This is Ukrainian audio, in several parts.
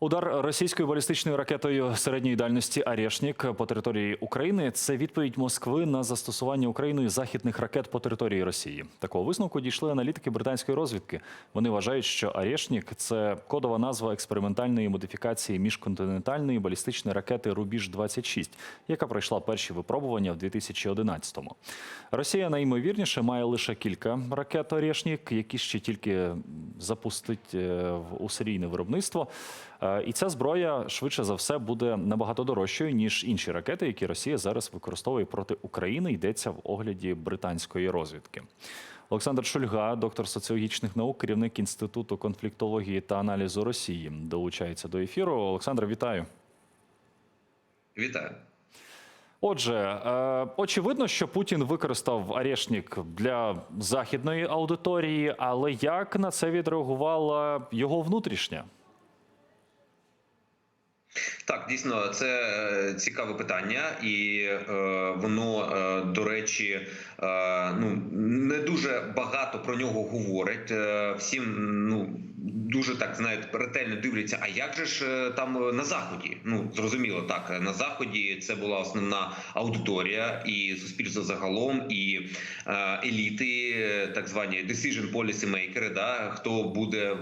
Удар російською балістичною ракетою середньої дальності «Арєшнік» по території України це відповідь Москви на застосування Україною західних ракет по території Росії. Такого висновку дійшли аналітики британської розвідки. Вони вважають, що «Арєшнік» – це кодова назва експериментальної модифікації міжконтинентальної балістичної ракети Рубіж 26 яка пройшла перші випробування в 2011-му. Росія найімовірніше має лише кілька ракет «Арєшнік», які ще тільки запустить е, у серійне виробництво. Е, І ця зброя швидше за все буде набагато дорожчою ніж інші ракети, які Росія зараз використовує проти України. Йдеться в огляді британської розвідки. Олександр Шульга, доктор соціологічних наук, керівник інституту конфліктології та аналізу Росії, долучається до ефіру. Олександр, вітаю. Вітаю. Отже, е, очевидно, що Путін використав Арешнік для західної аудиторії, але як на це відреагувала його внутрішня? Так, дійсно, це е, цікаве питання, і е, воно, е, до речі, е, ну не дуже багато про нього говорять. Е, всім ну дуже так знають, ретельно дивляться. А як же ж е, там на заході? Ну зрозуміло, так на заході це була основна аудиторія і суспільство загалом, і е, еліти, е, так звані decision policy makers, да хто буде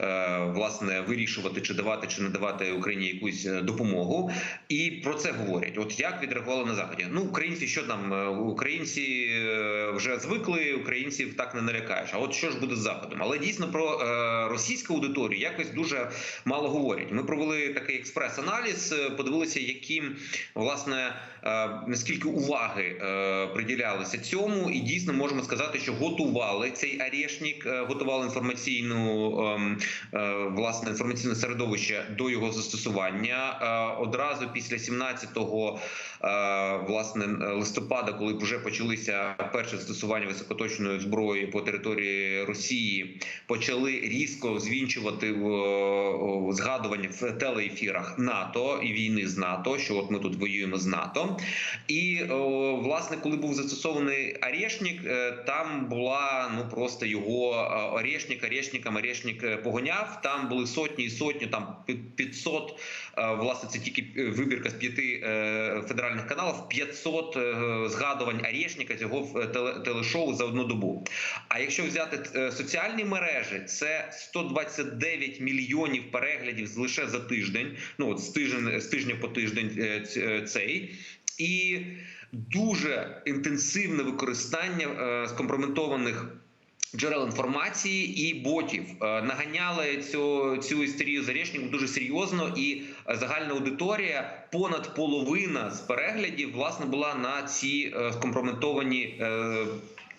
е, власне вирішувати, чи давати чи не давати Україні якусь е, допомогу, і про це говорять. От як відреагували на заході? Ну, українці, що там е, українці е, вже звикли, українців так не налякаєш. А от що ж буде з заходом? Але дійсно про е, російську аудиторію якось дуже мало говорять. Ми провели такий експрес-аналіз, е, подивилися, яким власне е, наскільки уваги е, приділялися цьому, і дійсно можемо сказати, що готували цей арешник, е, готували інформаційну ем, е, власне інформаційне середовище до його застосування. Е, Одразу після 17-го е, власне листопада, коли вже почалися перші застосування високоточної зброї по території Росії, почали різко звінчувати в- згадування в телеефірах НАТО і війни з НАТО, що от ми тут воюємо з НАТО. І власне, коли був застосований Арешнік, е, там була ну просто його е, Орешник, Орешником Орешник е, погоняв. Там були сотні і сотні, там під- 500, е, власне, це тільки е, вибірка з п'яти е, федеральних каналів, 500 е, згадувань Орешника цього е, телешоу за одну добу. А якщо взяти е, соціальні мережі, це 129 мільйонів переглядів лише за тиждень. Ну от з тиждень з тижня по тиждень цей і дуже інтенсивне використання скомпрометованих. Джерел інформації і ботів Е, наганяли цю цю істерію зарішників дуже серйозно, і е, загальна аудиторія, понад половина з переглядів, власне, була на ці е, скомпрометовані.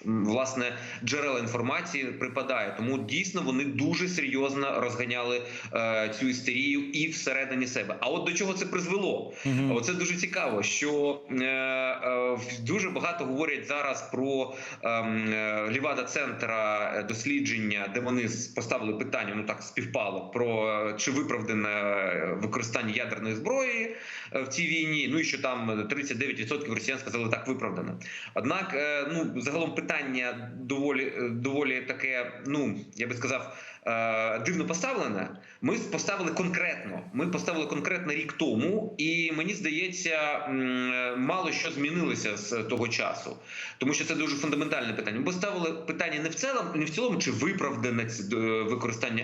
Е, Власне, джерела інформації припадає, тому дійсно вони дуже серйозно розганяли е, цю істерію і всередині себе. А от до чого це призвело? Мгм. Оце дуже цікаво, що е, е, дуже багато говорять зараз про ем, е, Лівада центра е, дослідження, де вони поставили питання, ну так співпало про е, чи виправдане е, використання ядерної зброї е, в цій війні. Ну і що там 39% росіян сказали так виправдано. Однак, е, ну загалом питання доволі е, доволі таке, ну я би сказав. е, Дивно поставлене. Ми поставили конкретно. Ми поставили конкретно рік тому, і мені здається, мало що змінилося з того часу, тому що це дуже фундаментальне питання. Ми поставили питання не в цілому, не в цілому, чи виправдане е, використання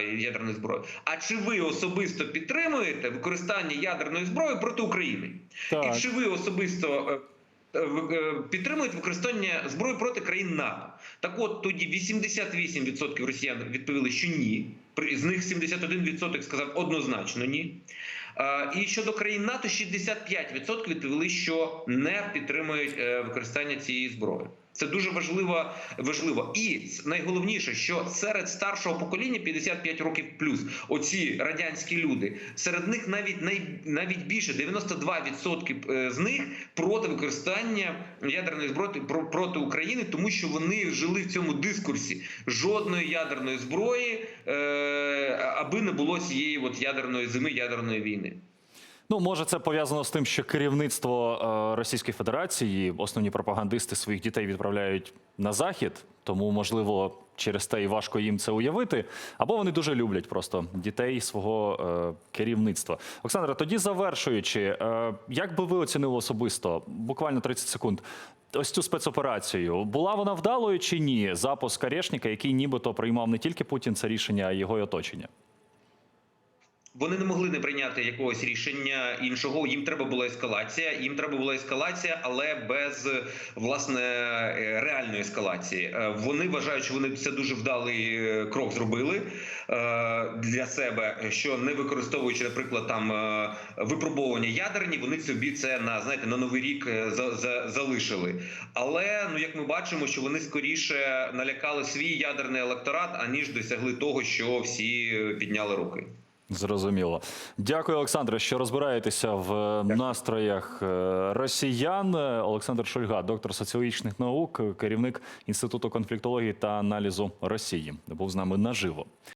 е, ядерної зброї, а чи ви особисто підтримуєте використання ядерної зброї проти України? Так. І чи ви особисто е, підтримуєте використання зброї проти країн НАТО? Так от тоді 88% росіян відповіли, що ні. З них 71% сказав однозначно ні. Е, І щодо країн НАТО, 65% відповіли, що не підтримують е, використання цієї зброї. Це дуже важливо, важливо. І найголовніше, що серед старшого покоління 55 років плюс, оці радянські люди, серед них навіть най, навіть більше 92% е, з них проти використання ядерної зброї про- проти України, тому що вони жили в цьому дискурсі жодної ядерної зброї, е, аби не було цієї от ядерної зими, ядерної війни. Ну, може, це пов'язано з тим, що керівництво е, Російської Федерації, основні пропагандисти своїх дітей відправляють на захід, тому можливо через те і важко їм це уявити. Або вони дуже люблять просто дітей свого е, керівництва. Олександра, тоді завершуючи, е, як би ви оцінили особисто, буквально 30 секунд. Ось цю спецоперацію була вона вдалою чи ні? Запуск Арешника, який нібито приймав не тільки Путін це рішення, а й його оточення. Вони не могли не прийняти якогось рішення іншого. Їм треба була ескалація. Їм треба була ескалація, але без власне е, реальної ескалації. Е, Вони вважають, що вони це дуже вдалий е, крок зробили для себе, що не використовуючи, наприклад, там випробовування ядерні, вони собі це на знаєте на новий рік за, за, залишили. Але ну як ми бачимо, що вони скоріше налякали свій ядерний електорат, аніж досягли того, що всі підняли руки. Зрозуміло. Дякую, Олександре, що розбираєтеся в настроях е, росіян. Олександр Шульга, доктор соціологічних наук, керівник інституту конфліктології та аналізу Росії, був з нами наживо.